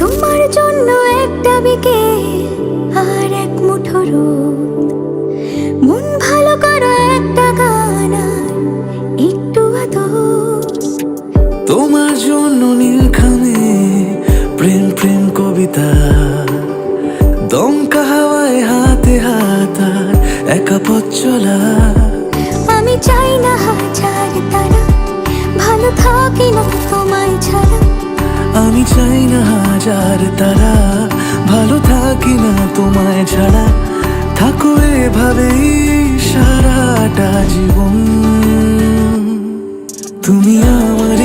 তোমার জন্য একটা বিকেল আর এক মুঠো রোদ। মন ভালো করা একটা গান আর একটু তোমার জন্য নীলখানে প্রেম প্রেম কবিতা। দমকা হাওয়ায় হাতে হাত আর একা পথ চলা। আমি চাই না হাজার থাকি না তোমায় ছাড়া। আমি চাই না হাজার তারা। ভালো থাকি না তোমায় ছাড়া। থাকো এভাবেই সারাটা জীবন। তুমি আমার